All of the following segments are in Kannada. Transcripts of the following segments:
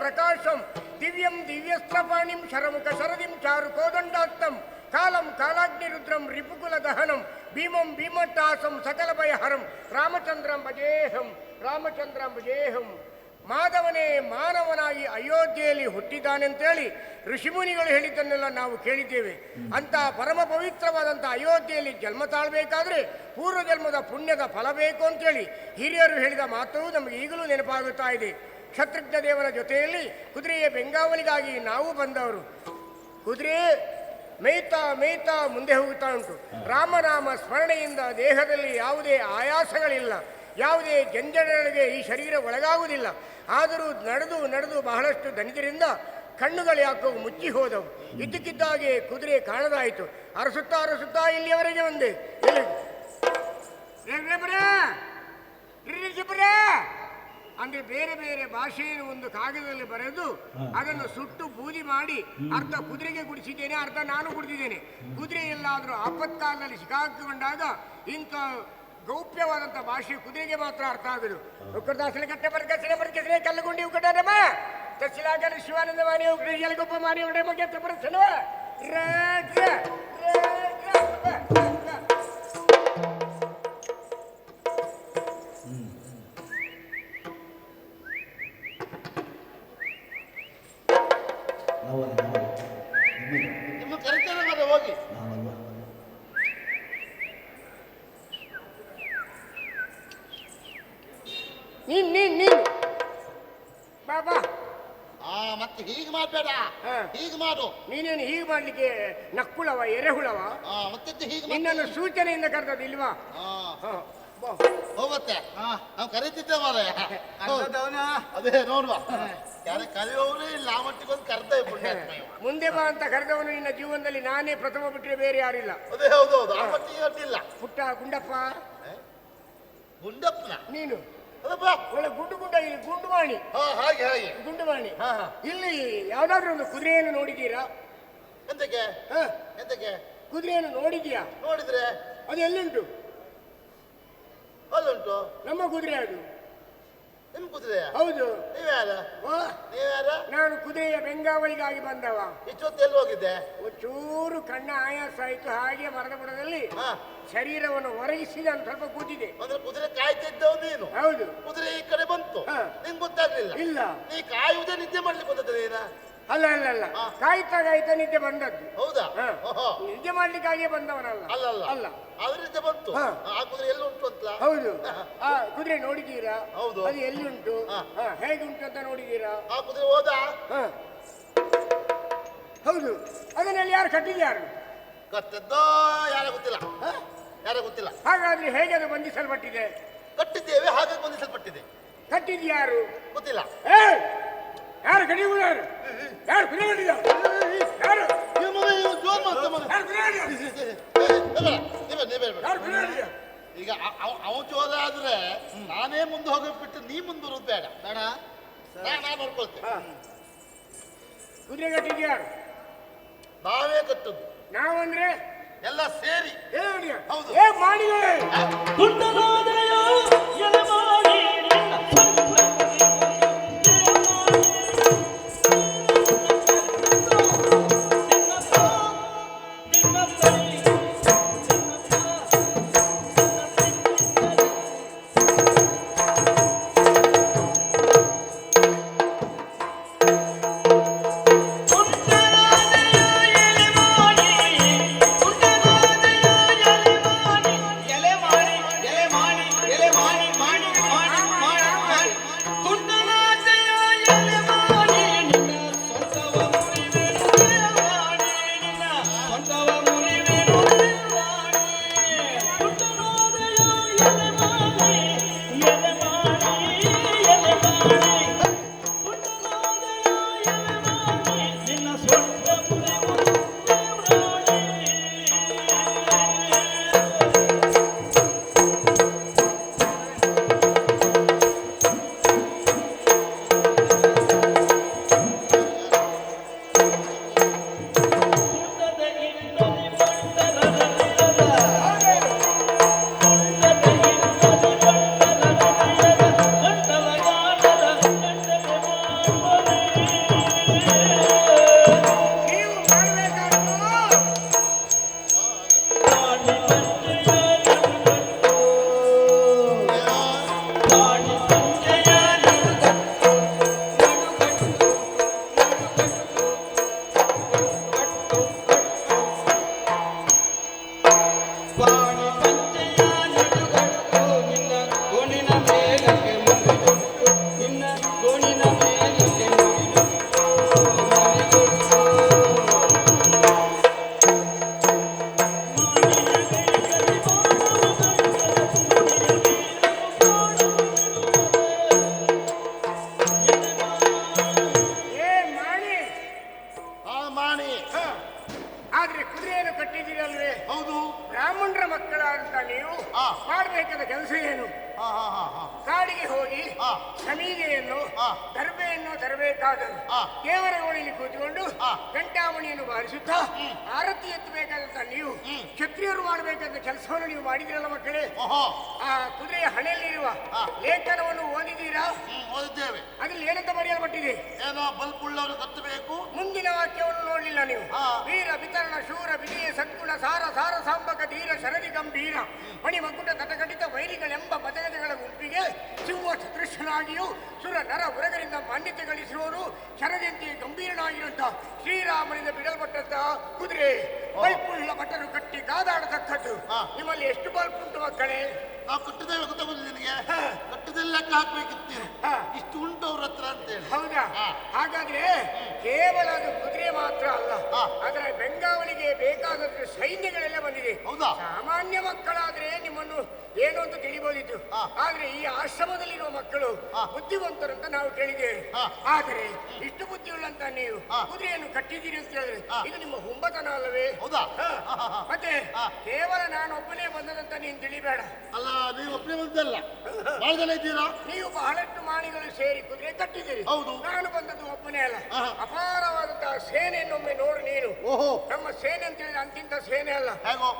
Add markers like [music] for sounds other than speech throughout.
ప్రకాశం దివ్యం దివ్యస్తపాణిం శరముఖ శరదిం చారు కోదండాత్తం ಕಾಲಂ ಕಾಲಾಗ್ನಿರುದ್ರಂ ರಿಪುಕುಲ ದಹನಂ, ಭೀಮಂ ಭೀಮಟ್ಟಾಸಂ ಸಕಲ ಹರಂ ರಾಮಚಂದ್ರಂ ಭಜೇಹಂ ರಾಮಚಂದ್ರಂ ಭಜೇಹಂ. ಮಾಧವನೇ ಮಾನವನಾಗಿ ಅಯೋಧ್ಯೆಯಲ್ಲಿ ಹುಟ್ಟಿದ್ದಾನೆ ಅಂತೇಳಿ ಋಷಿಮುನಿಗಳು ಹೇಳಿದ್ದನ್ನೆಲ್ಲ ನಾವು ಕೇಳಿದ್ದೇವೆ. ಅಂತ ಪರಮ ಪವಿತ್ರವಾದಂಥ ಅಯೋಧ್ಯೆಯಲ್ಲಿ ಜನ್ಮ ತಾಳ್ಬೇಕಾದ್ರೆ ಪೂರ್ವ ಜನ್ಮದ ಪುಣ್ಯದ ಫಲ ಬೇಕು ಅಂತೇಳಿ ಹಿರಿಯರು ಹೇಳಿದ ಮಾತು ನಮಗೆ ಈಗಲೂ ನೆನಪಾಗುತ್ತಾ ಇದೆ. ಶತ್ರುಘ್ನ ದೇವರ ಜೊತೆಯಲ್ಲಿ ಕುದುರೆಯ ಬೆಂಗಾವಲಿಗಾಗಿ ನಾವು ಬಂದವರು. ಕುದುರೆ ಮೇಯ್ತಾ ಮೇಯ್ತಾ ಮುಂದೆ ಹೋಗುತ್ತಾ ಉಂಟು. ರಾಮನಾಮ ಸ್ಮರಣೆಯಿಂದ ದೇಹದಲ್ಲಿ ಯಾವುದೇ ಆಯಾಸಗಳಿಲ್ಲ. ಯಾವುದೇ ಜಂಜಡಗಳಿಗೆ ಈ ಶರೀರ ಒಳಗಾಗುವುದಿಲ್ಲ. ಆದರೂ ನಡೆದು ನಡೆದು ಬಹಳಷ್ಟು ದನಿದರಿಂದ ಕಣ್ಣುಗಳು ಯಾಕೋ ಮುಚ್ಚಿ ಹೋದವು. ಇದ್ದಕ್ಕಿದ್ದಾಗೆ ಕುದುರೆ ಕಾಣದಾಯಿತು. ಅರಸುತ್ತಾ ಅರಸುತ್ತಾ, ಇಲ್ಲಿಯವರೆಗೆ ಒಂದೇ. ಅಂದ್ರೆ ಬೇರೆ ಬೇರೆ ಭಾಷೆಯನ್ನು ಒಂದು ಕಾಗದದಲ್ಲಿ ಬರೆದು ಅದನ್ನು ಸುಟ್ಟು ಬೂದಿ ಮಾಡಿ ಅರ್ಧ ಕುದುರೆಗೆ ಕುಡಿಸಿದ್ದೇನೆ ಅರ್ಧ ನಾನು ಕುಡಿದಿದ್ದೇನೆ. ಕುದುರೆ ಎಲ್ಲಾದರೂ ಆಪತ್ಕಾಲದಲ್ಲಿ ಸಿಕ್ಕಾಕೊಂಡಾಗ ಇಂಥ ಗೌಪ್ಯವಾದಂಥ ಭಾಷೆ ಕುದುರೆಗೆ ಮಾತ್ರ ಅರ್ಥ ಆಗುದು. ಉಕ್ಕರದಾಸನ ಕಟ್ಟೆ ಬರ್ಗಸನೆ ಬರ್ಗಸನೆ ಕಲ್ಲುಗುಂಡಿ ಉಕ್ಕಡಮ್ಮ ತಸಿಲಾಗಲು ಶಿವಾನಂದ ಮಾನಿ ಉಗ್ರಜಲ ಗೊಬ್ಬ ಮಾನಿ ಒಡೆ ಬಗ್ಗೆ ರಾಜ ನಾವಲ್ಲ ಹೋಗಿ. ನೀನ್ ನೀನ್ ನೀನ್. ನೀನು ಬಾ ಬಾ. ಆ ಮತ್ತೆ ಹೀಗೆ ಮಾಡಬೇಡ. ಹಾ. ಹೀಗೆ ಮಾಡು. ನೀನೇನು ಹೀಗೆ ಮಾಡ್ಲಿಕ್ಕೆ ನಕ್ಕುಳವ ಎರೆಹುಳವ? ಆ ಮತ್ತೆ ಹೀಗೆ ನಿನ್ನನ್ನು ಸೂಚನೆಯಿಂದ ಕರೆದದ್ದು ಇಲ್ವಾ? ಆ. ಹ, ಬಾ. ಹೋಗುತ್ತೆ. ನಾವು ಕರೀತಿದ್ದೆ ಮಾರೇ [laughs] ಅದೇ ನೋಡುವ. ಯಾರು ಇಲ್ಲ ಆ ಕರ್ದ ಪುಣ್ಯಾತ್ಮ ಇವ. ಮುಂದೆ ಬಾ ಅಂತ ಕರೆದವನು ನಿನ್ನ ಜೀವನದಲ್ಲಿ ನಾನೇ ಪ್ರಥಮ ಬಿಟ್ಟರೆ ಬೇರೆ ಯಾರಿಲ್ಲ. ಅದೇ ಹೌದು ಆ ಮಟ್ಟಿಗೆ ಅಡ್ಡಿಲ್ಲ ಪುಟ್ಟ ಗುಂಡಪ್ಪ. ಗುಂಡಪ್ಪ ನೀನು? ಅದಪ್ಪ ಒಳ್ಳೆ ಗುಂಡು ಗುಂಡ ಇಲ್ಲಿ ಗುಂಡುವಾಣಿ. ಹಾ ಹಾಗೆ ಹಾಗೆ. ಗುಂಡುವಾಣಿ. ಹಾ ಹಾ. ಇಲ್ಲಿ ಯಾವ್ದಾದ್ರು ಒಂದು ಕುದುರೆಯನ್ನು ನೋಡಿದ್ದೀರಾ? ಎಂತಕ್ಕೆ? ಹ? ಎಂತಕ್ಕೆ? ಕುದುರೆಯನ್ನು ನೋಡಿದ್ಯಾ ನೋಡಿದ್ರೆ? ಅದು ಎಲ್ಲಿಂಟು? ಅಲ್ಲುಂಟು. ನಮ್ಮ ಕುದುರೆ ಅದು. ನಿಮ್ ಕುದುರೆ ಹೌದು. ನೀವ್ಯಾರ ನೀವ್ಯಾರ ನಾನು ಕುದುರೆಯ ಬೆಂಗಾವಲಿಗಾಗಿ ಬಂದವ. ಇಷ್ಟೊತ್ತು ಎಲ್ಲಿ ಹೋಗಿದ್ದೆ? ಚೂರು ಕಣ್ಣ ಆಯಾಸ ಆಯ್ತು. ಹಾಗೆ ಮರದ ಬುಡದಲ್ಲಿ ಹಾ. ಶರೀರವನ್ನು ಹೊರಗಿಸಿ ನಾನು ಸ್ವಲ್ಪ ಕೂತಿದೆ ಅಂದ್ರೆ ಕುದುರೆ ಕಾಯ್ತಿದ್ದವು ನೀನು? ಹೌದು. ಕುದುರೆ ಈ ಕಡೆ ಬಂತು. ಹಾ. ನಿಂಗೆ ಗೊತ್ತಾಗ್ಲಿಲ್ಲ. ಇಲ್ಲ. ನೀ ಕಾಯುವುದೇ ನಿದ್ದೆ ಮಾಡ್ಲಿಕ್ಕೆ ನೀನ? ಅಲ್ಲ ಅಲ್ಲ ಅಲ್ಲ. ಕಾಯ್ತಾ ಕಾಯ್ತಾ ನಿದ್ದೆ ಬಂದದ್ದು. ಹೌದಾ? ಹಾ. ಓಹೋ. ನಿದ್ದೆ ಮಾಡ್ಲಿಕ್ಕಾಗಿ ಬಂದವನಲ್ಲ. ಅಲ್ಲ ಅಲ್ಲ. ಅಲ್ಲ. ಅದರಿಂದ ಬಂತು. ಹಾ. ಆ ಕುದುರೆ ಎಲ್ಲಿ ಉಂಟು ಅಂತ ಹೌದು. ಆ ಕುದುರೆ ನೋಡಿದ್ದೀರಾ? ಹೌದು. ಅದು ಎಲ್ಲಿ ಉಂಟು? ಹಾ. ಹಾ, ಹೇಗೆ ಉಂಟು ಅಂತ ನೋಡಿದ್ದೀರಾ? ಆ ಕುದುರೆ ಹೋದ? ಹಾ. ಹೌದು. ಅದನ್ನಲ್ಲಿ ಯಾರು ಕಟ್ಟಿದ್ಯಾರು? ಕಟ್ಟದ್ದೋ ಯಾರ ಗೊತ್ತಿಲ್ಲ. ಹಾ? ಯಾರ ಗೊತ್ತಿಲ್ಲ. ಹಾಗಾದ್ರೆ ಹೇಗೆ ಅದು ಬಂಧಿಸಲ್ಪಟ್ಟಿದೆ? ಕಟ್ಟಿದ್ದೇವೆ ಹಾಗೆ ಬಂಧಿಸಲ್ಪಟ್ಟಿದೆ. ಕಟ್ಟಿದ್ಯಾರು? ಗೊತ್ತಿಲ್ಲ. ಏ ಯಾರು ಗಡಿ ಯಾರು? ಯಾರು ಯಾರು. ಯಾರು. ಯಾರು ಈಗ ಅವ- ಆದ್ರೆ ನಾನೇ ಮುಂದೆ ಹೋಗಬಿಟ್ಟು ನೀ ಮುಂದೆ ಬರೋದು ಬೇಡ. ಬೇಡ? ನಾನು ನೋಡ್ಕೊಳ್ತೇನೆ ಕಟ್ಟಿದ್ಯಾರು ನಾವೇ ಕಟ್ಟದ್ದು ನಾವಂದ್ರೆ? ಎಲ್ಲ ಸೇರಿ? ಹೌದು. ಏ ಮಾಡಿ ತುಂಡನಾದೆಯ ಎಲೆಮಾಡಿ ಬರೆಯಲ್ಪಟ್ಟಿದೆ ಏನೋ ಉಳ್ಳವರು ಕತ್ತಬೇಕು ಮುಂದಿನ ವಾಕ್ಯವನ್ನು ನೋಡಲಿಲ್ಲ ನೀವು. ವೀರ ವಿತರಣ ಶೂರ ವಿಜಯ ಸದ್ಗುಣ ಸಾರ ಸಾರ ಸಾಂಬಕ ಧೀರ ಶರದಿ ಗಂಭೀರ. ಮಣಿ ಮಗುಟ ತಟಕಟಿತ ವೈರಿಗಳೆಂಬ ಮತಗಜಗಳ ಗುಂಪಿಗೆ ಸಿಂಹ ಸದೃಶನಾಗಿಯೂ ಸುರ ನರ ಉರಗರಿಂದ ಮಾನ್ಯತೆ ಗಳಿಸುವವರು ಶರದಿಯಂತೆ ಗಂಭೀರನಾಗಿರುವಂತ ಶ್ರೀರಾಮನಿಂದ ಬಿಡಲ್ಪಟ್ಟಂತಹ ಕುದುರೆ. ಬಲ್ಪುಳ್ಳ ಭಟರು ಕಟ್ಟಿ ಕಾದಾಡತಕ್ಕದ್ದು. ನಿಮ್ಮಲ್ಲಿ ಎಷ್ಟು ಬಲ್ಪ್ ಉಂಟು ಮಕ್ಕಳೇ? ನಾವು ಕಟ್ಟಿದ್ದೇವೆ ಗೊತ್ತಾಗೋದು ನಿನಗೆ. ಕಟ್ಟಿದಲ್ಲಿ ಲೆಕ್ಕ ಹಾಕ್ಬೇಕಿತ್ತು. ಇಷ್ಟು ಉಂಟು ಅವ್ರ ಹತ್ರ ಅಂತೇಳಿ ಹೌದಾ. ಹಾಗಾದ್ರೆ ಕೇವಲ ಅದು ಕುದುರೆ ಮಾತ್ರ ಅಲ್ಲ ಆ. ಅದರ ಬೆಂಗಾವಲಿಗೆ ಬೇಕಾದಷ್ಟು ಸೈನ್ಯಗಳೆಲ್ಲ ಬಂದಿದೆ ಹೌದಾ? ಸಾಮಾನ್ಯ ಮಕ್ಕಳಾದ್ರೆ ನಿಮ್ಮನ್ನು ಏನು ಅಂತ ತಿಳಿಬೋದಿತ್ತು. ಆದ್ರೆ ಈ ಆಶ್ರಮದಲ್ಲಿರುವ ಮಕ್ಕಳು ಬುದ್ಧಿವಂತರು ಅಂತ ನಾವು ಕೇಳಿದ್ದೇವೆ. ಆದರೆ ಇಷ್ಟು ಬುದ್ಧಿಯುಳ್ಳಂತ ನೀವು. ಕುದುರೆಯನ್ನು ಕಟ್ಟಿದ್ದೀರಿ ಅಂತ ಹೇಳಿದ್ರೆ ಇದು ನಿಮ್ಮ ಹುಂಬತನ ಅಲ್ಲವೇ? ಹೌದಾ. ಮತ್ತೆ ಕೇವಲ ನಾನು ಒಬ್ಬನೇ ಬಂದದಂತ ನೀನು ತಿಳಿಬೇಡ. ಅಲ್ಲ ನೀವು ಒಬ್ಬನೇ ಬಂದಲ್ಲ ಬಹಳ ಜನ ಇದ್ದೀರಾ? ನೀವು ಬಹಳಷ್ಟು ಮಾಣಿಗಳು ಸೇರಿ ಕುದುರೆ ಕಟ್ಟಿದ್ದೀರಿ. ಹೌದು. ನಾನು ಬಂದದ್ದು ಒಬ್ಬನೇ ಅಲ್ಲ. ಅಪಾರವಾದಂತಹ ಅಪಾರವಾದಂತಹ ಸೇನೆಯನ್ನೊಮ್ಮೆ ನೋಡು ನೀನು. ಓಹೋ. ನಮ್ಮ ಸೇನೆ ಅಂತ ಹೇಳಿದ್ರೆ ಅಂತಿಂತ ಸೇನೆ ಅಲ್ಲ.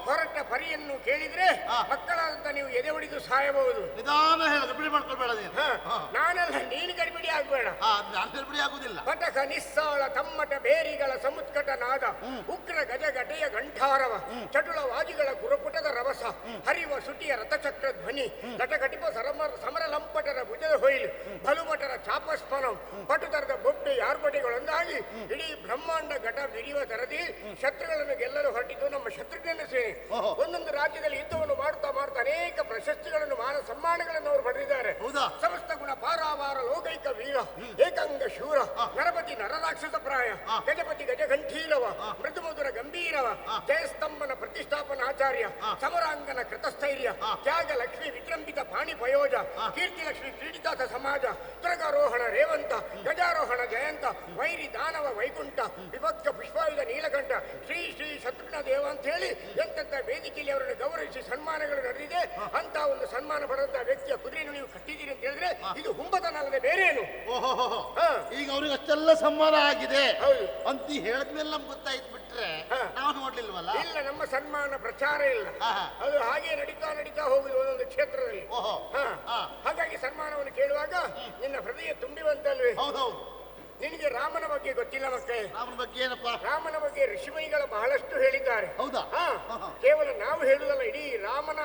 ಹೊರಟ ಪರಿಯನ್ನು ಕೇಳಿದ್ರೆ. ಮಕ್ಕಳಾದಂತ ನೀವು ಎದೆ ಹೊಡಿದು ಸಾಯಬಹುದು. ನಿಧಾನ ಹೇಳಿ ಬಿಡಿ ಮಾಡ್ಕೊಳ್ಬೇಡ. ನೀನು. ಹಾ ನಾನು ಆಗುದಿಲ್ಲ. ಪಟಕ ನಿಸ್ಸಾಳ ತಮ್ಮಟ ಬೇರಿಗಳ ಸಮುತ್ಕಟ ನಾದ ಉಗ್ರ ಗಜ ಗಟೆಯ ಗಂಠಾರವ ಚಟುಳವಾದಿಗಳ ಗುರುಪುಟದ ರವಸ ಹರಿವ ಸುಟಿಯ ರಥಚಕ್ರ ಧ್ವನಿ ನಟಕಟಿಪ ಸರಮರ ಸಮರ ಲಂಪಟರ ಭುಜದ ಹೊಯ್ಲು ಬಲುಮಟರ ಚಾಪಸ್ಪನಂ ಪಟುತರದ ಬೊಬ್ಬೆ ಯಾರ್ಪಟೆಗಳೊಂದಾಗಿ ಇಡೀ ಬ್ರಹ್ಮಾಂಡ ಘಟ ವಿಡಿಯುವ ತರದಿ ಶತ್ರುಗಳನ್ನು ಗೆಲ್ಲಲು ಹೊರಟಿದ್ದು ನಮ್ಮ ಶತ್ರುಘ್ನ ಸೇನೆ ಒಂದೊಂದು ರಾಜ್ಯದಲ್ಲಿ ಯುದ್ಧವನ್ನು ಮಾಡುತ್ತಾ ಮಾಡುತ್ತಾ ಅನೇಕ ಪ್ರಶಸ್ತಿಗಳನ್ನು ಮಾನ ಸಮ್ಮಾನಗಳನ್ನು ಅವರು ಪಡೆದಿದ್ದಾರೆ? ಸಮಸ್ತ ಗುಣ ಪಾರಾವಾರ ಲೋಕೈಕ ವೀರ. ಏಕಾಂಗ ಶೂರ ನರಪತಿ ನರರಾಕ್ಷಸ ಪ್ರಾಯ, ಗಜಪತಿ ಗಜ ಗಂಠೀರವ ಮೃದು ಮಧುರ ಗಂಭೀರವ, ಜಯಸ್ತಂಭನ ಪ್ರತಿಷ್ಠಾಪನ ಆಚಾರ್ಯ, ಸಮರಾಂಗನ ಕೃತಸ್ಥೈರ್ಯ ತ್ಯಾಗ ಲಕ್ಷ್ಮಿ ವಿಜೃಂಭಿತ ಪಾಣಿ ಪಯೋಜ ಕೀರ್ತಿ ಲಕ್ಷ್ಮಿ ಕ್ರೀಡಿತಾಥ ಸಮಾಜ ತುರಗಾರೋಹಣ ರೇವಂತ, ಗಜಾರೋಹಣ ಜಯಂತ, ವೈರಿ ದಾನವ ವೈಕುಂಠ, ವಿಭಕ್ತ ಪುಷ್ಪಾಯುಧ ನೀಲಕಂಠ, ಶ್ರೀ ಶ್ರೀ ಶತ್ರುಘ್ನ ದೇವ ಅಂತ ಹೇಳಿ ಎಂತೆಂತ ವೇದಿಕೆಯಲ್ಲಿ ಅವರನ್ನು ಗೌರವಿಸಿ ಸನ್ಮಾನಗಳು ನಡೆದಿದೆ. ಅಂತ ಒಂದು ಸನ್ಮಾನ ಪಡೆದ ವ್ಯಕ್ತಿಯ ಕುದುರೆಯನ್ನು ನೀವು ಕಟ್ಟಿದ್ದೀರಿ ಅಂತ ಹೇಳಿದ್ರೆ ಇದು ಹುಂಬತನ ಅಲ್ಲದೆ ಬೇರೆ ಏನು? ಓಹೋ. ಈಗ ಅವ್ರಿಗೆ ಅಷ್ಟೆಲ್ಲ ಸನ್ಮಾನ ಆಗಿದೆ. ಹೌದು. ಅಂತ ಹೇಳಿದ್ಮೇಲೆ ನಮ್ಗೆ ಗೊತ್ತಾಯ್ತು ಬಿಟ್ರೆ. ನಾವು ನೋಡ್ಲಿಲ್ವಲ್ಲ? ಇಲ್ಲ ನಮ್ಮ ಸನ್ಮಾನ ಪ್ರಚಾರ ಇಲ್ಲ. ಅದು ಹಾಗೆ ನಡೀತಾ ನಡೀತಾ ಹೋಗುದು ಒಂದೊಂದು ಕ್ಷೇತ್ರದಲ್ಲಿ. ಓಹೋ. ಹಾಗಾಗಿ ಸನ್ಮಾನವನ್ನು ಕೇಳುವಾಗ ನಿನ್ನ ಹೃದಯ ತುಂಬಿ ಬಂತಲ್ವೇ? ಹೌದೌದು. ನಿನಗೆ ರಾಮನ ಬಗ್ಗೆ ಗೊತ್ತಿಲ್ಲ ಮತ್ತೆ? ರಾಮನ ಬಗ್ಗೆ ಏನಪ್ಪ? ರಾಮನ ಬಗ್ಗೆ ಋಷಿಮೈಗಳು ಬಹಳಷ್ಟು ಹೇಳಿದ್ದಾರೆ. ಹೌದಾ? ಹಾ. ಕೇವಲ ನಾವು ಹೇಳುವುದಲ್ಲ ಇಡೀ ರಾಮನ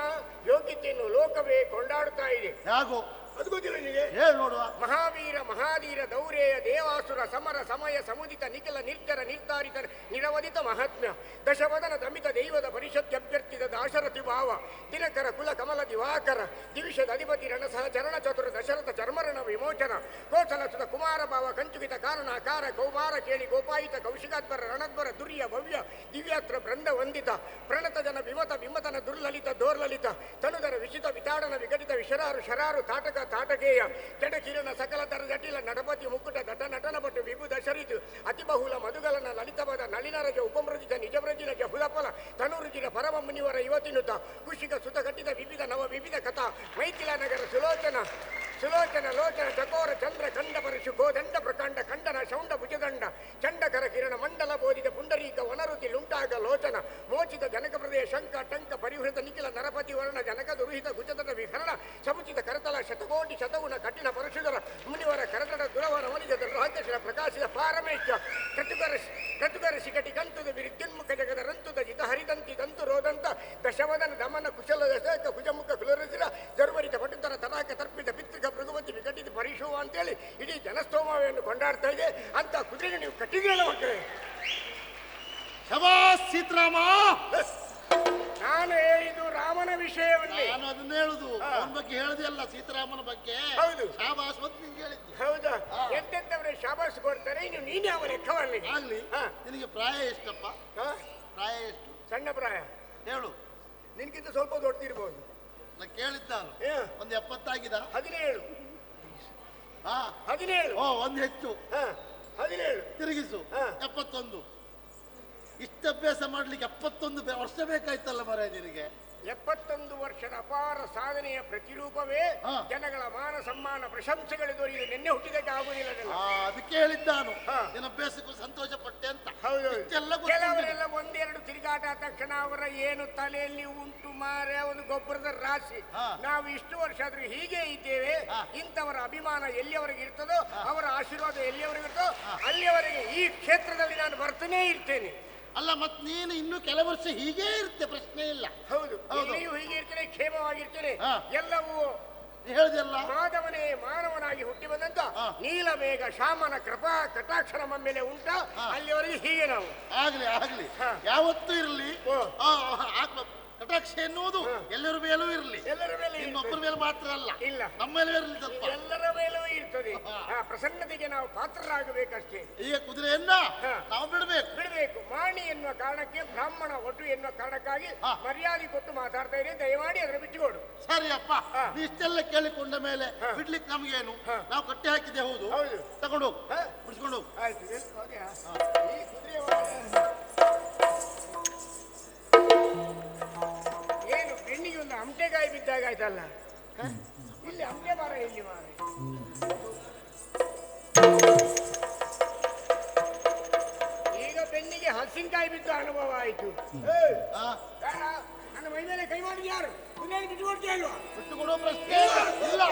ಯೋಗ್ಯತೆಯನ್ನು ಲೋಕವೇ ಕೊಂಡಾಡುತ್ತಾ ಇದೆ. ಹೇಗೋ? ಅದು ಗೊತ್ತಿಲ್ಲ ನಿನಗೆ? ಹೇಳಿ ನೋಡುವ. ಮಹಾವೀರ ಮಹಾವೀರ ದೌರೇಯ ದೇವಾಸುರ ಸಮರ ಸಮಯ ಸಮುದಿತ ನಿಖಿಲ ನಿರ್ಜರ ನಿರ್ಧಾರಿತ ನಿರವಧಿತ ಮಹಾತ್ಮ್ಯ. ದಶವದನ ದಮಿತ ದೈವದ ಪರಿಷತ್ ಅಭ್ಯರ್ಥಿತ ದಾಶರಥಿ ಭಾವ. ದಿನಕರ ಕುಲ ಕಮಲ ದಿವಾಕರ. ದಿವಿಷದ ಅಧಿಪತಿ ರಣಸಹ ಚರಣ ಚತುರ ದಶರಥ ಚರ್ಮರಣ ವಿಮೋಚನ. ಕೋಸಲ ಸುತ ಕುಮಾರ ಭಾವ ಕಂಚುಕಿತ ಕಾರಣ ಕಾರ ಕೌಮಾರ ಕೇಳಿ ಗೋಪಾಯಿತ ಕೌಶಿಕಾತ್ಮರ ರಣದ್ವರ ದುರ್ಯ ಭವ್ಯ ದಿವ್ಯಾತ್ರ ಬೃಂದ ವಂದಿತ. ಪ್ರಣತ ಜನ ವಿಮತ ವಿಮತನ ದುರ್ಲಲಿತ ದೋರ್ಲಲಿತ. ತನುದರ ವಿಚಿತ ವಿತಾಡನ ವಿಘಟಿತ ವಿಶರಾರು ಶರಾರು ತಾಟಕ ತಾಟಕೇಯ ಜಡ ಕಿರಣ ಸಕಲ ತರ ಜಟಿಲ ನಡಪತಿ ಮುಕ್ಕುಟ ದಟ ನಟನ ಪಟ್ಟು ವಿಭು ದಶರಿತು ಅತಿ ಬಹುಲ ಮಧುಗಲನ ಲಲಿತವಾದ ನಳಿನರಜ ಉಪಮೃಜಿತ ನಿಜವ್ರಜಿನ ಜಹುಲಫಲ ತನುರುಜಿನ ಪರಮ ಮುನಿವರ ಯುವತಿನುತ, ಕುಶಿಕ ಸುತ ಕಟ್ಟಿದ ವಿವಿಧ ನವ ವಿವಿಧ ಕಥಾ, ಮೈಥಿಲ ನಗರ ಸುಲೋಚನ. సులోచన లోచన చకోర చంద్ర చండ పరుషు గోదండ ప్రకాండ ఖండన శౌండ భుజగండ చండకర కిరణ మండల బోధిత పుండరీక వనరుతి లుంటాక లోచన మోచిత జనక ప్రదేశ శంక టంక పరిహృత నిఖిల నరపతి వరణ జనక దుర్హిత గుజతట విహరణ సముచిత కరతల శతకోటి శతవున కఠిన పరుషుధర మునివర కరతడ దురవర వనిత దుర్హాకర్షణ ప్రకాశిత పారమేశ్వ కటుకర కటుకర శిఖటి కంతుద విరుద్యున్ముఖ జగద రంతుద జిత హరిదంతి దంతు రోదంత దశవదన దమన కుశల దశ కుజ ಅಂತೇಳಿ ಇಡೀ ಜನಸ್ತೋಮವನ್ನು ಕೊಂಡಾಡ್ತಾ ಇದೆ. ಅಂತ ಕುದುರೆಗೆ ನೀವು ಕಟ್ಟಿದ್ರಲ್ಲ ಮಕ್ಕಳೇ? ಶಬಾ ಸೀತಾರಾಮ! ನಾನು ಹೇಳಿದ್ದು ರಾಮನ ವಿಷಯವನ್ನೇ. ನಾನು ಅದನ್ನ ಹೇಳುದು. ಅವನ ಬಗ್ಗೆ ಹೇಳದೆ ಅಲ್ಲ ಸೀತಾರಾಮನ ಬಗ್ಗೆ. ಹೌದು. ಶಾಬಾಸ್ ಅಂತ ನಿಂಗೆ ಹೇಳಿದ್ದು ಹೌದಾ? ಎಂತೆಂತವರೇ ಶಾಬಾಸ್ ಕೊಡ್ತಾರೆ? ಇನ್ನು ನೀನೇ ಅವನ ಲೆಕ್ಕವಲ್ಲಿ ಅಲ್ಲಿ. ನಿನಗೆ ಪ್ರಾಯ ಎಷ್ಟಪ್ಪ? ಹಾ? ಪ್ರಾಯ ಎಷ್ಟು? ಸಣ್ಣ ಪ್ರಾಯ. ಹೇಳು. ನಿನ್ಗಿಂತ ಸ್ವಲ್ಪ ದೊಡ್ಡದಿರ್ಬೋದು. ನಾ ಕೇಳಿದ್ದಾನು. ಏ, ಒಂದು ಎಪ್ಪತ್ತಾಗಿದ? ಹದಿನೇಳು. ಹದಿನೇಳು. ಓ ಒಂದು ಹೆಚ್ಚು. ಹಾ ಹದಿನೇಳು. ತಿರುಗಿಸು. ಎಪ್ಪತ್ತೊಂದು. ಇಷ್ಟ ಅಭ್ಯಾಸ ಮಾಡ್ಲಿಕ್ಕೆ ಎಪ್ಪತ್ತೊಂದು ವರ್ಷ ಬೇಕಾಯ್ತಲ್ಲ ಮರ ನಿನಗೆ. ಎಪ್ಪತ್ತೊಂದು ವರ್ಷದ ಅಪಾರ ಸಾಧನೆಯ ಪ್ರತಿರೂಪವೇ ಜನಗಳ ಮಾನ ಸಮ್ಮಾನ ಪ್ರಶಂಸೆಗಳು ದೊರೆಯಲು ನಿನ್ನೆ ಹುಟ್ಟಿದಕ್ಕೆ ಆಗುವುದಿಲ್ಲ ಅದೆಲ್ಲ. ಆ, ಅದಕ್ಕೆ ಹೇಳಿದ್ದಾನು. ನಿನ್ನ ಅಭ್ಯಾಸಕ್ಕೂ ಸಂತೋಷ ಪಟ್ಟೆ ಅಂತ ಹೌದು ಒಂದೆರಡು ತಿರುಗಾಟ ತಕ್ಷಣ ಅವರ ಏನು ತಲೆಯಲ್ಲಿ ಉಂಟು ಮಾರೆ ಒಂದು ಗೊಬ್ಬರದ ರಾಶಿ. ನಾವು ಇಷ್ಟು ವರ್ಷ ಆದ್ರೂ ಹೀಗೆ ಇದ್ದೇವೆ. ಇಂಥವರ ಅಭಿಮಾನ ಎಲ್ಲಿಯವರೆಗೆ ಇರ್ತದೋ ಅವರ ಆಶೀರ್ವಾದ ಎಲ್ಲಿಯವರೆಗೆ ಇರ್ತದೋ ಅಲ್ಲಿಯವರೆಗೆ ಈ ಕ್ಷೇತ್ರದಲ್ಲಿ ನಾನು ಬರ್ತನೇ ಇರ್ತೇನೆ. ಅಲ್ಲ ಮತ್ ನೀನು ಇನ್ನು ಕೆಲ ವರ್ಷ ಹೀಗೇ ಇರುತ್ತೆ ಪ್ರಶ್ನೆ ಇಲ್ಲ. ಹೌದು. ನೀವು ಹೀಗೆ ಇರ್ತೇನೆ ಕ್ಷೇಮವಾಗಿರ್ತೇನೆ. ಎಲ್ಲವೂ ಹೇಳ್ದಲ್ಲ. ಮಾಧವನೇ ಮಾನವನಾಗಿ ಹುಟ್ಟಿ ಬಂದಂತ ನೀಲ ಬೇಗ ಶಾಮನ ಕೃಪಾ ಕಟಾಕ್ಷ ನಮ್ಮ ಮೇಲೆ ಉಂಟ ಅಲ್ಲಿವರೆಗೆ ಹೀಗೆ ನಾವು. ಆಗ್ಲಿ ಆಗ್ಲಿ. ಯಾವತ್ತೂ ಇರಲಿ. ಓ. ಕಟಾಕ್ಷ ಎನ್ನುವುದು ಎಲ್ಲರ ಮೇಲೂ ಇರಲಿ. ಎಲ್ಲರ ಮೇಲೆ ಇನ್ನೊಬ್ಬರ. ಮೇಲೆ ಮಾತ್ರ ಅಲ್ಲ. ಇಲ್ಲ. ನಮ್ಮ ಮೇಲೆ ಇರಲಿ ಸ್ವಲ್ಪ. ಎಲ್ಲರ ಮೇಲೂ ಇರ್ತದೆ. ಆ ಪ್ರಸನ್ನತೆಗೆ ನಾವು ಪಾತ್ರರಾಗಬೇಕಷ್ಟೇ. ಈಗ ಕುದುರೆಯನ್ನ. ನಾವು ಬಿಡಬೇಕು. ಬಿಡಬೇಕು. ಮಾಣಿ ಎನ್ನುವ ಕಾರಣಕ್ಕೆ ಬ್ರಾಹ್ಮಣ ಒಟ್ಟು ಎನ್ನುವ ಕಾರಣಕ್ಕಾಗಿ. ಮರ್ಯಾದೆ ಕೊಟ್ಟು ಮಾತಾಡ್ತಾ ಇದ್ರೆ ದಯಮಾಡಿ ಅದನ್ನು ಬಿಟ್ಟುಕೊಡು. ಸರಿಯಪ್ಪ ಅಪ್ಪ. ಇಷ್ಟೆಲ್ಲ ಕೇಳಿಕೊಂಡ ಮೇಲೆ ಬಿಡ್ಲಿಕ್ಕೆ ನಮಗೇನು. ನಾವು ಕಟ್ಟಿ ಹಾಕಿದೆ ಹೌದು. ಹೌದು. ತಗೊಂಡು ಹೋಗು. ಬಿಡಿಸ್ಕೊಂಡು ಹೋಗು. ಆಯ್ತು. ಒಂದು ಬಿದ್ದಾಗ ಆಯ್ತಲ್ಲ? ಇಲ್ಲಿ ಅಮಟೆ ಮರ ಇಲ್ಲಿ ಮಾರ ಈಗ ಬೆನ್ನಿಗೆ ಹಸಿನಕಾಯಿ ಬಿದ್ದ ಅನುಭವ ಆಯ್ತು. ನನ್ನ ಮೈ ಮೇಲೆ ಕೈ ಮಾಡಿದ ಯಾರು? ಕುದುರೆ ಬಿಟ್ಟು ಕೊಡ್ತೀಯ ಅಲ್ವಾ? ಬಿಟ್ಟು ಕೊಡೋ ಪ್ರಶ್ನೆ ಇಲ್ಲ.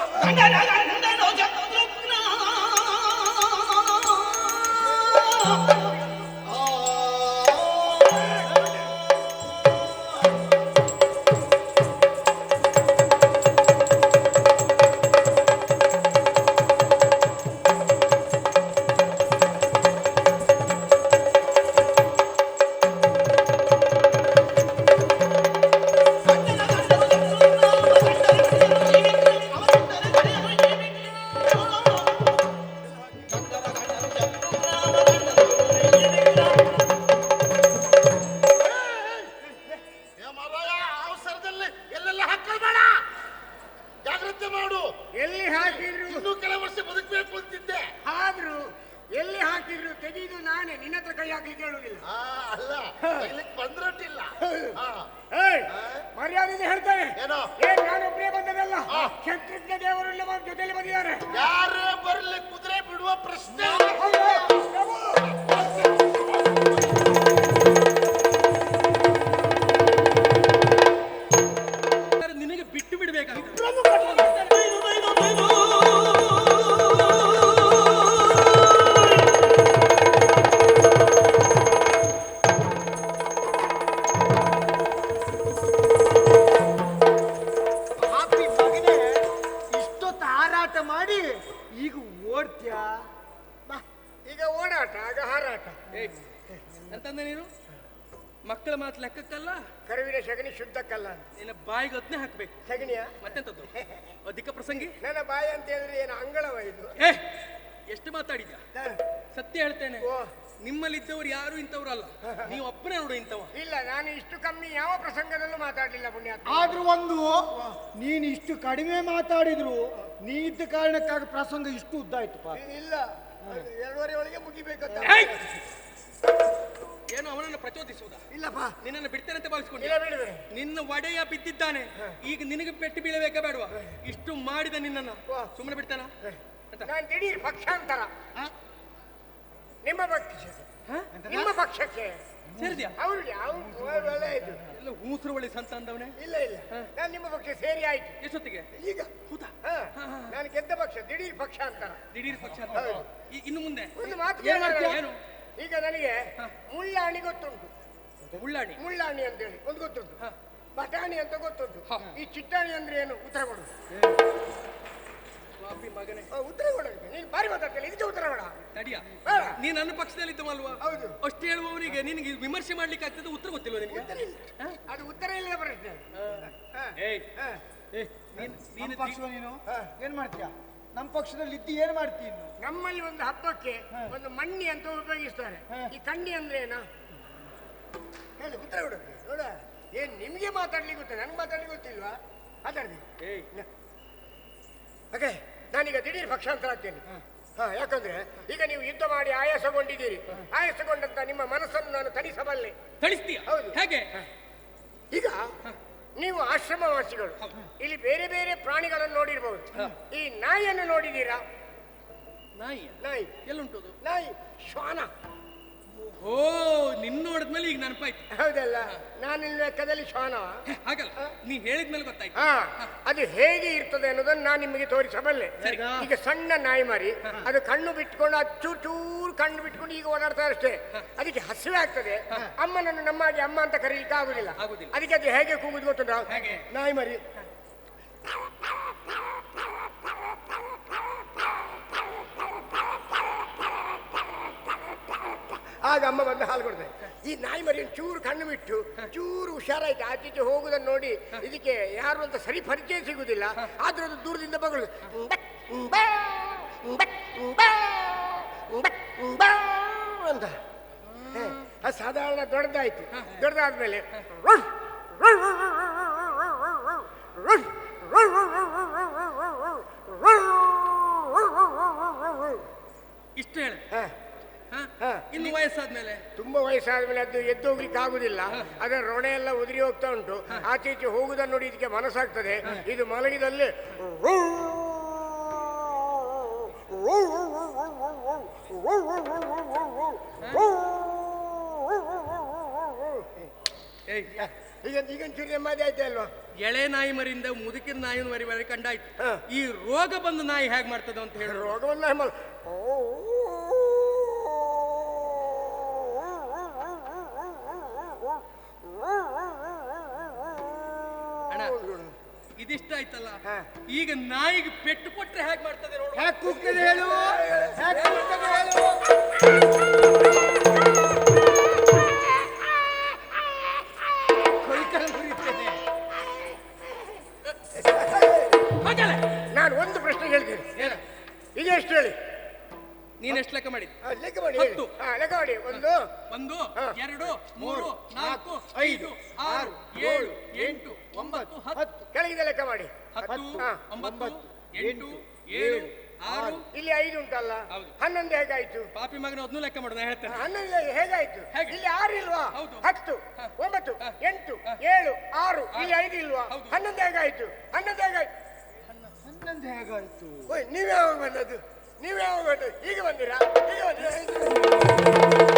ಮಕ್ಕಳ ಮಾತು ಲೆಕ್ಕಕ್ಕಲ್ಲ? ಕರುವಿನ ಸಗಣಿ ಶುದ್ಧಕ್ಕಲ್ಲ. ನಿನ್ನ ಬಾಯಿಗೆ ಅದನ್ನೇ ಹಾಕ್ಬೇಕು. ಸಗಣಿಯ? ಮತ್ತೆಂತದ್ದು? ಅಧಿಕ ಪ್ರಸಂಗಿ? ನನ್ನ ಬಾಯಿ ಅಂತ ಹೇಳಿದ್ರೆ ಏನು ಅಂಗಳವ ಇದು? ಏ ಎಷ್ಟು ಮಾತಾಡಿದ್ಯಾ. ಸತ್ಯ ಹೇಳ್ತೇನೆ. ನಿಮ್ಮಲ್ಲಿ ನಿಮ್ಮಲ್ಲಿದ್ದವರು ಯಾರು ಇಂಥವ್ರಲ್ಲ. ನೀವು ಒಬ್ಬನೇ ನೋಡು ಇಂಥವ. ಇಲ್ಲ ನಾನು ಇಷ್ಟು ಕಮ್ಮಿ ಯಾವ ಪ್ರಸಂಗದಲ್ಲೂ ಮಾತಾಡಲಿಲ್ಲ ಪುಣ್ಯ ಆದ್ರೂ ಒಂದು ನೀನು ಇಷ್ಟು ಕಡಿಮೆ ಮಾತಾಡಿದ್ರು ನೀ ಇದ್ದ ಕಾರಣಕ್ಕಾಗಿ ಪ್ರಸಂಗ ಇಷ್ಟು ಉದ್ದ ಆಯ್ತು ಇಲ್ಲ ಅದು ಎರಡೂವರೆ ಒಳಗೆ ಮುಗಿಬೇಕಂತ! ಏನು ಅವನನ್ನು ಪ್ರಚೋದಿಸುವುದ? ಇಲ್ಲಪ್ಪ. ನಿನ್ನನ್ನು ಬಿಡ್ತೇನೆ ಅಂತ ಭಾವಿಸ್ಕೊಂಡೆ? ಇಲ್ಲ ನಿನ್ನ ಒಡೆಯ ಬಿದ್ದಿದ್ದಾನೆ. ಈಗ ನಿನಗೆ ಪೆಟ್ಟು ಬೀಳಬೇಕ ಬೇಡವಾ? ಇಷ್ಟು ಮಾಡಿದ ನಿನ್ನನ್ನು. ಸುಮ್ಮನೆ ಬಿಡ್ತಾನ? ಅಂತ. ನಾನು ದಿಢೀರ್ ಪಕ್ಷಾಂತರ. ನಿಮ್ಮ ಪಕ್ಷ ನಿಮ್ಮ ಪಕ್ಷಕ್ಕೆ. ಸೇರಿದ್ಯಾ? ಅವ್ರು ಯಾವ ಒಳ್ಳೆ ಆಯ್ತು ಎಲ್ಲ ಹೂಸರು ಒಳ್ಳೆ ಸಂತ ಅಂದವನೇ ಇಲ್ಲ. ಇಲ್ಲ ನಾನು ನಿಮ್ಮ ಪಕ್ಷ ಸೇರಿ ಆಯ್ತು. ಎಷ್ಟೊತ್ತಿಗೆ? ಈಗ. ಹೌದಾ. ನಾನು ಗೆದ್ದ ಪಕ್ಷ ದಿಢೀರ್ ಪಕ್ಷಾಂತರ. ದಿಢೀರ್ ಪಕ್ಷ ಅಂತ ಈ- ಇನ್ನು ಮುಂದೆ ಒಂದು ಮಾತು ಏನು? ಈಗ ನನಗೆ ಹ. ಮುಳ್ಳಾಣಿ ಗೊತ್ತುಂಟು. ಮುಳ್ಳಾಣಿ? ಮುಳ್ಳಾಣಿ ಅಂತ ಹೇಳಿ ಒಂದು ಗೊತ್ತುಂಟು. ಹ. ಬಟಾಣಿ ಅಂತ ಗೊತ್ತುಂಟು. ಈ ಚಿಟ್ಟಾಣಿ ಅಂದ್ರೆ ಏನು? ಉತ್ತರ ಕೊಡು. ಮಗನೇ. ಉತ್ತರ ಕೊಡು. ನೀನು ಬಾರಿ ಮಾತಾಡ್ತಿಲ್ಲ ಇದು ಉತ್ತರ ಕೊಡ ತಡಿಯ. ಬೇಡ. ನೀ ನನ್ನ ಪಕ್ಷದಲ್ಲಿದ್ದವಲ್ವಾ ಹೌದು. ಅಷ್ಟು ಹೇಳುವವನಿಗೆ ನಿನಗೆ ವಿಮರ್ಶೆ ಮಾಡ್ಲಿಕ್ಕೆ ಆಗ್ತದೆ ಉತ್ತರ ಗೊತ್ತಿಲ್ವ ನಿನಗೆ? ಉತ್ತರ ಇಲ್ಲ. ಅದು ಉತ್ತರ ಇಲ್ಲ ಪ್ರಶ್ನೆ. ಏಯ್. ಏ, ನೀನ್- ನೀನು ಪಕ್ಷ ನೀನು ಹಾ. ಏನ್ ಮಾಡ್ತೀಯ? ನಮ್ಮ ಪಕ್ಷದಲ್ಲಿ ಇದ್ದು ಏನ್ ಮಾಡ್ತೀವಿ ನಮ್ಮಲ್ಲಿ ಒಂದು ಹಬ್ಬಕ್ಕೆ ಒಂದು ಮಣ್ಣಿ ಅಂತ ಉಪಯೋಗಿಸ್ತಾರೆ. ಈ ಕಣ್ಣಿ ಅಂದ್ರೆ ಏನ? ಹೇಳಿ ಉತ್ತರ ಕೊಡು. ನೋಡ ಏನ್ ನಿಮ್ಗೆ ಮಾತಾಡ್ಲಿಕ್ಕೆ ಗೊತ್ತ? ನನ್ಗೆ ಮಾತಾಡ್ಲಿಕ್ಕೆ ಗೊತ್ತಿಲ್ವಾ? ಮಾತಾಡ್ದಿ. ಏಯ್. ಓಕೆ ನಾನೀಗ ದಿಢೀರ್ ಪಕ್ಷಾಂತರ ಆಗ್ತೇನೆ. ಹಾ. ಯಾಕಂದ್ರೆ ಈಗ ನೀವು ಯುದ್ಧ ಮಾಡಿ ಆಯಾಸಗೊಂಡಿದ್ದೀರಿ. ಆಯಾಸಗೊಂಡಂತ ನಿಮ್ಮ ಮನಸ್ಸನ್ನು ನಾನು ತಣಿಸಬಲ್ಲೆ. ಕಳಿಸ್ತೀಯ ಹೌದು. ಹೇಗೆ? ಈಗ ನೀವು ಆಶ್ರಮವಾಸಿಗಳು. ಇಲ್ಲಿ ಬೇರೆ ಬೇರೆ ಪ್ರಾಣಿಗಳನ್ನು ನೋಡಿರಬಹುದು ಈ ನಾಯಿಯನ್ನು ನೋಡಿದೀರಾ ನಾಯಿ? ನಾಯಿ. ಎಲ್ಲುಂಟು ನಾಯಿ. ಶ್ವಾನ. ಓ ನಿನ್ನ ನೋಡಿದ್ಮೇಲೆ ಈಗ ನೆನಪಾಯ್ತು. ಹೌದಲ್ಲ? ನಾನು ಇಲ್ಲಿ ಲೆಕ್ಕದಲ್ಲಿ ಶ್ವಾನ ಹೇ, ಹಾಗಲ್ಲ. ನೀ ಹೇಳಿದ್ಮೇಲೆ ಗೊತ್ತಾಯ್ತು. ಹಾ ಅದು ಹೇಗೆ ಇರ್ತದೆ ಅನ್ನೋದನ್ನ ನಾನು ನಿಮಗೆ ತೋರಿಸಬಲ್ಲೆ. ಈಗ ಸಣ್ಣ ನಾಯಿ ಮರಿ ಅದು ಕಣ್ಣು ಬಿಟ್ಕೊಂಡು ಅಚ್ಚು ಚೂರು ಕಣ್ಣು ಬಿಟ್ಕೊಂಡು ಈಗ ಓಡಾಡ್ತಾ ಅಷ್ಟೇ ಅದಕ್ಕೆ ಹಸಿವೆ ಆಗ್ತದೆ. ಅಮ್ಮನನ್ನು ನಮ್ಮಾಗಿ ಅಮ್ಮ ಅಂತ ಕರೀಲಿಕ್ಕೆ ಆಗುದಿಲ್ಲ. ಅದಕ್ಕೆ ಅದು ಹೇಗೆ ಕೂಗುದು ಗೊತ್ತುಂಟಾ? ಹೇಗೆ? ನಾಯಿ ಮರಿ ಆಗ ಅಮ್ಮ ಬಂದು ಹಾಲು ಕೊಡ್ತಾರೆ ಈ ನಾಯಿ ಮರಿ ಚೂರು ಕಣ್ಣು ಬಿಟ್ಟು ಚೂರು ಹುಷಾರಾಯ್ತು ಆಚೀಚೆ ಹೋಗುದನ್ನು ನೋಡಿ ಇದಕ್ಕೆ ಯಾರು ಅಂತ ಸರಿ ಪರಿಚಯ ಸಿಗುದಿಲ್ಲ ಆದ್ರೆ ಅದು ದೂರದಿಂದ ಬಗಳು ಅಂತ ಸಾಧಾರಣ ದೊಡ್ಡದಾಯ್ತು ದೊಡ್ಡದಾದ್ಮೇಲೆ ಇಷ್ಟು ಹೇಳ. ಇನ್ನು ವಯಸ್ಸಾದ್ಮೇಲೆ? ತುಂಬಾ ವಯಸ್ಸಾದ್ಮೇಲೆ ಅದು ಎದ್ದು ಹೋಗ್ಲಿಕ್ಕೆ ಆಗುದಿಲ್ಲ. ಅದರ ರೊಣೆ ಎಲ್ಲ ಉದುರಿ ಹೋಗ್ತಾ ಉಂಟು. ಆಚೆ ಈಚೆ ಹೋಗುದನ್ನು ನೋಡಿ ಇದಕ್ಕೆ ಮನಸ್ಸಾಗ್ತದೆ ಇದು ಮಲಗಿದಲ್ಲಿ ಈಗ ಈಗ ಚೂರು ನೆಮ್ಮದಿ ಆಯ್ತಾ ಅಲ್ವಾ ಎಳೆ ನಾಯಿ ಮರಿಯಿಂದ ಮುದುಕಿನ ನಾಯಿನ ಮರಿ ಮರಿ ಕಂಡಾಯ್ತು ಈ ರೋಗ ಬಂದ ನಾಯಿ ಹೇಗೆ ಮಾಡ್ತದೆ ಅಂತ ಹೇಳಿ. ರೋಗವನ್ನ ಇದಿಷ್ಟ ಆಯ್ತಲ್ಲ? ಹಾ. ಈಗ ನಾಯಿಗೆ ಪೆಟ್ಟು ಕೊಟ್ರೆ ಹೇಗೆ ಮಾಡ್ತದೆ ನೋಡು. ಹ್ಯಾಕ್ ಕೂಗ್ತದೆ ಹೇಳು? ಹೇಗೆ ಕೂಗ್ತದೆ ಹೇಳು? ಲೆಕ್ಕ ಮಾಡಿ ಲೆಕ್ಕ ಮಾಡಿ. ಹತ್ತು. ಲೆಕ್ಕ ಮಾಡಿ ಒಂದು ಒಂದು ಹಾ. ಎರಡು ಮೂರು ನಾಲ್ಕು ಐದು ಆರು ಏಳು ಎಂಟು ಒಂಬತ್ತು ಹತ್ತು ಕೆಳಗಿದೆ ಲೆಕ್ಕ ಮಾಡಿ ಹತ್ತು ಹಾ. ಒಂಬತ್ತು ಎಂಟು ಏಳು ಆರು ಇಲ್ಲಿ ಐದು ಉಂಟಲ್ಲ ಹೌದು. ಹನ್ನೊಂದು ಹೇಗಾಯ್ತು ಪಾಪಿ ಮಗನ ಅದನ್ನು ಲೆಕ್ಕ ಮಾಡು ನಾನು ಹೇಳ್ತೇನೆ ಹನ್ನೊಂದು ಹೇಗಾಯ್ತು ಹೇಗೆ? ಇಲ್ಲಿ ಆರು ಇಲ್ವಾ ಹೌದು. ಹತ್ತು ಹಾ. ಒಂಬತ್ತು ಹಾ. ಎಂಟು ಹಾ. ಏಳು ಆರು ಇಲ್ಲಿ ಐದು ಇಲ್ವಾ ಹೌದು. ಹನ್ನೊಂದು ಹೇಗಾಯ್ತು ಹನ್ನೊಂದು ಹೇಗಾಯ್ತು ಹನ್ನೊಂದು ಹೇಗಾಯ್ತು ಓಯ್ ಬಂದದ್ದು ನೀವ್ ಯಾವಾಗ ಈಗ ಬಂದಿರಾ? ಈಗ ಬಂದಿರಾ?